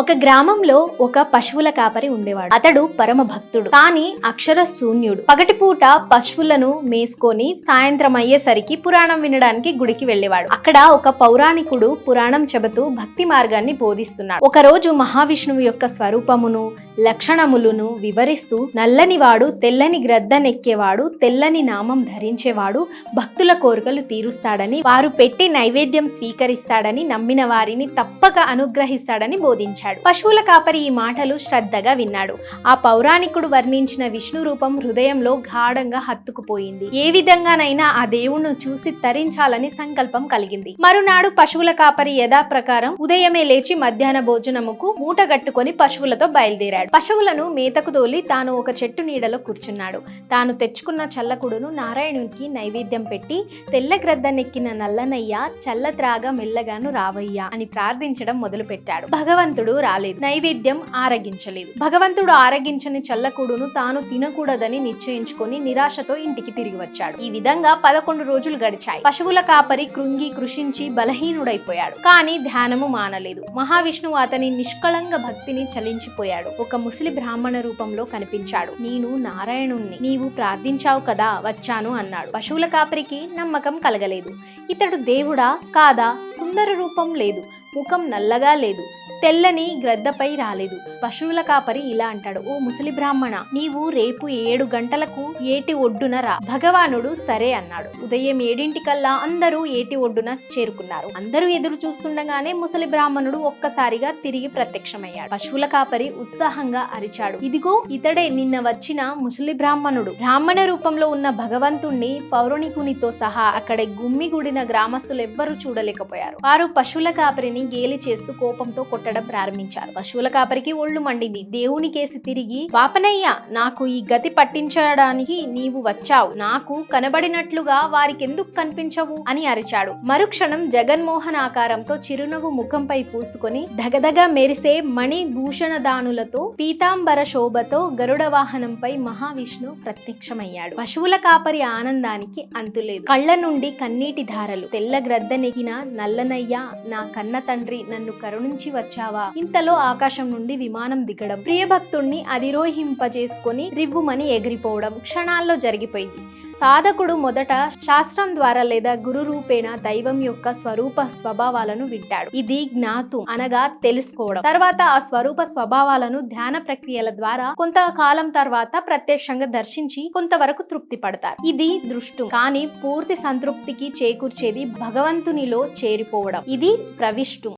ఒక గ్రామంలో ఒక పశువుల కాపరి ఉండేవాడు. అతడు పరమ భక్తుడు కానీ అక్షర శూన్యుడు పగటిపూట పశువులను మేసుకొని సాయంత్రం అయ్యేసరికి పురాణం వినడానికి గుడికి వెళ్ళేవాడు. అక్కడ ఒక పౌరాణికుడు పురాణం చెబుతూ భక్తి మార్గాన్ని బోధిస్తున్నాడు. ఒక రోజు మహావిష్ణువు యొక్క స్వరూపమును లక్షణములను వివరిస్తూ నల్లని వాడు తెల్లని గ్రద్దనెక్కేవాడు తెల్లని నామం ధరించేవాడు భక్తుల కోరికలు తీరుస్తాడని వారు పెట్టి నైవేద్యం స్వీకరిస్తాడని నమ్మిన వారిని తప్పక అనుగ్రహిస్తాడని బోధించాడు. పశువుల కాపరి ఈ మాటలు శ్రద్ధగా విన్నాడు. ఆ పౌరాణికుడు వర్ణించిన విష్ణు రూపం హృదయంలో గాఢంగా హత్తుకుపోయింది. ఏ విధంగానైనా ఆ దేవుణ్ణి చూసి తరించాలని సంకల్పం కలిగింది. మరునాడు పశువుల కాపరి యథా ప్రకారం ఉదయమే లేచి మధ్యాహ్న భోజనముకు మూటగట్టుకొని పశువులతో బయలుదేరాడు. పశువులను మేతకు తోలి తాను ఒక చెట్టు నీడలో కూర్చున్నాడు. తాను తెచ్చుకున్న చల్లకుడును నారాయణునికి నైవేద్యం పెట్టి తెల్ల గ్రద్దనెక్కిన నల్లనయ్య చల్ల త్రాగ మెల్లగాను రావయ్యా అని ప్రార్థించడం మొదలుపెట్టాడు. భగవంతుడు రాలేదు. నైవేద్యం ఆరగించలేదు. భగవంతుడు ఆరగించని చల్లకుడును తాను తినకూడదని నిశ్చయించుకొని నిరాశతో ఇంటికి తిరిగి వచ్చాడు. ఈ విధంగా పదకొండు రోజులు గడిచాయి. పశువుల కాపరి కృంగి కృషించి బలహీనుడైపోయాడు. కానీ ధ్యానము మానలేదు. మహావిష్ణువు అతని నిష్కళంగ భక్తిని చలించిపోయాడు. ఒక ముసలి బ్రాహ్మణ రూపంలో కనిపించాడు. నేను నారాయణుణ్ణి. నీవు ప్రార్థించావు కదా వచ్చాను అన్నాడు. పశువుల కాపరికి నమ్మకం కలగలేదు. ఇతడు దేవుడా? కాదా? సుందర రూపం లేదు. ముఖం నల్లగా లేదు. తెల్లని గ్రద్దపై రాలేదు. పశువుల కాపరి ఇలా అంటాడు ఓ ముసలి బ్రాహ్మణ నీవు రేపు ఏడు గంటలకు ఏటి ఒడ్డున రా. భగవానుడు సరే అన్నాడు. ఉదయం ఏడింటికల్లా అందరూ ఏటి ఒడ్డున చేరుకున్నారు. అందరూ ఎదురు చూస్తుండగానే ముసలి బ్రాహ్మణుడు ఒక్కసారిగా తిరిగి ప్రత్యక్షమయ్యాడు. పశువుల కాపరి ఉత్సాహంగా అరిచాడు. ఇదిగో ఇతడే నిన్న వచ్చిన ముసలి బ్రాహ్మణుడు. బ్రాహ్మణ రూపంలో ఉన్న భగవంతుణ్ణి పౌరుణికునితో సహా అక్కడ గుమ్మిగూడిన గ్రామస్తులు ఎవ్వరూ చూడలేకపోయారు. వారు పశువుల కాపరిని గేలి చేస్తూ కోపంతో కొట్టడం ప్రారంభించారు. పశువుల కాపరికి ఒళ్ళు మండింది. దేవుని కేసి తిరిగి వాపనయ్య నాకు ఈ గతి పట్టించడానికి నీవు వచ్చావు. నాకు కనబడినట్లుగా వారికెందుకు కనిపించవు? అని అరిచాడు. మరుక్షణం జగన్మోహన్ ఆకారంతో చిరునవ్వు ముఖంపై పూసుకొని ధగధగ మెరిసే మణి భూషణదానులతో పీతాంబర శోభతో గరుడ వాహనంపై మహావిష్ణు ప్రత్యక్షమయ్యాడు. పశువుల కాపరి ఆనందానికి అంతులేదు. కళ్ళ నుండి కన్నీటి ధారలు. తెల్ల గ్రద్దనెగిన నల్లనయ్య నా కన్న తండ్రి నన్ను కరుణించి వచ్చావా? ఇంతలో ఆకాశం నుండి విమానం దిగడం ప్రియభక్తుణ్ణి అధిరోహింపజేసుకొని రివ్వుమని ఎగిరిపోవడం క్షణాల్లో జరిగిపోయింది. సాధకుడు మొదట శాస్త్రం ద్వారా లేదా గురు రూపేణ దైవం యొక్క స్వరూప స్వభావాలను వింటాడు. ఇది జ్ఞాతు అనగా తెలుసుకోవడం. తర్వాత ఆ స్వరూప స్వభావాలను ధ్యాన ప్రక్రియల ద్వారా కొంతకాలం తర్వాత ప్రత్యక్షంగా దర్శించి కొంతవరకు తృప్తి పడతారు. ఇది దృష్టు. కానీ పూర్తి సంతృప్తికి చేకూర్చేది భగవంతునిలో చేరిపోవడం. ఇది ప్రవిష్టు.